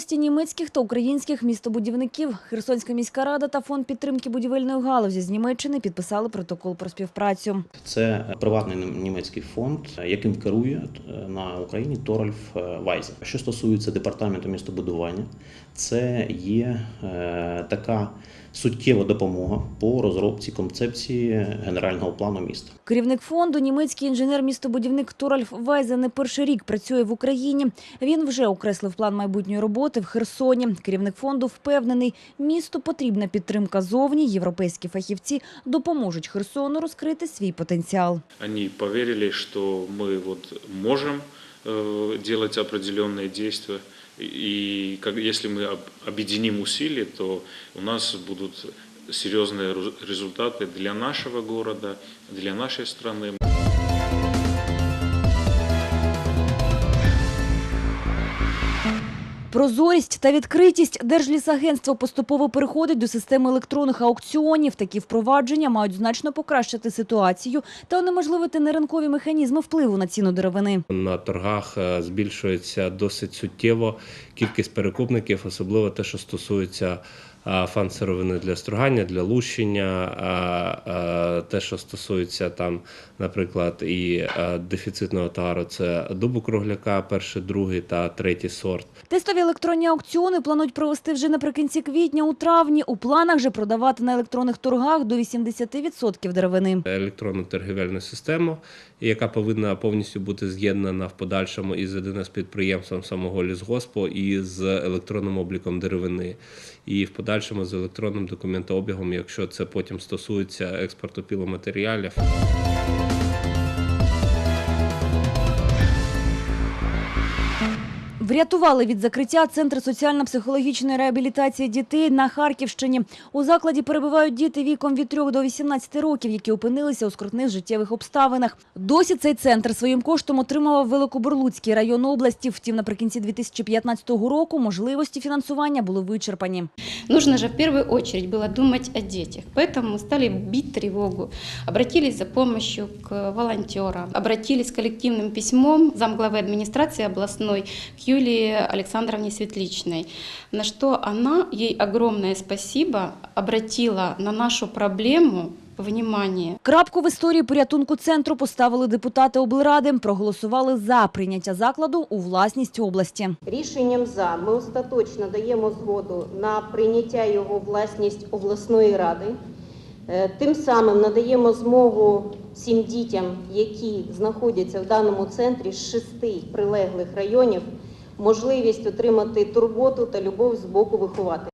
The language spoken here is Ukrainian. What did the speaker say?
Домовленості німецьких та українських містобудівників Херсонська міська рада та фонд підтримки будівельної галузі з Німеччини підписали протокол про співпрацю. Це приватний німецький фонд, яким керує е, на Україні Торальф е, Вайзе. Що стосується департаменту містобудування, це є е, така суттєва допомога по розробці концепції генерального плану міста. Керівник фонду, німецький інженер-містобудівник Торальф Вайзе не перший рік працює в Україні. Він вже окреслив план майбутньої роботи в Херсоні. Керівник фонду впевнений, місту потрібна підтримка зовні. Європейські фахівці допоможуть Херсону розкрити свій потенціал. Они поверили, что мы вот можем э, делать определенные действия, и как, если мы об- объединим усилия, то у нас будут серьезные ру- результаты для нашего города, для нашей страны. Прозорість та відкритість Держлісагентство поступово переходить до системи електронних аукціонів. Такі впровадження мають значно покращити ситуацію та унеможливити неринкові механізми впливу на ціну деревини. На торгах е, збільшується досить суттєво кількість перекупників, особливо те, що стосується фан-сировини для стругання, для лущення, е, те, що стосується там, наприклад, і дефіцитного товару, це дубу кругляка, перший, другий та третій сорт. Тестові електронні аукціони планують провести вже наприкінці квітня у травні. У планах же продавати на електронних торгах до 80% деревини. електронну торгівельну систему, яка повинна повністю бути з'єднана в подальшому і зведена з підприємством самого лісгоспу і з електронним обліком деревини, і в подальшому з електронним документообігом, якщо це потім стосується експорту піломатеріалів. Врятували від закриття Центр соціально-психологічної реабілітації дітей на Харківщині. У закладі перебувають діти віком від 3 до 18 років, які опинилися у скрутних життєвих обставинах. Досі цей центр своїм коштом отримав Великобурлуцький район області. Втім, наприкінці 2015 року можливості фінансування були вичерпані Нужно же в первую очередь было думать о детях. Поэтому мы стали бить тревогу, обратились за помощью к волонтерам, обратились коллективным письмом замглавы администрации областной к Юлии Александровне Светличной, на что она, ей огромное спасибо, обратила на нашу проблему внимание. Крапку в історії порятунку центру поставили депутати облради. Проголосували за прийняття закладу у власність області. Рішенням за ми остаточно даємо згоду на прийняття його власність обласної ради. Е, Тим самим надаємо змогу всім дітям, які знаходяться в даному центрі з шести прилеглих районів, можливість отримати турботу та любов з боку вихователів.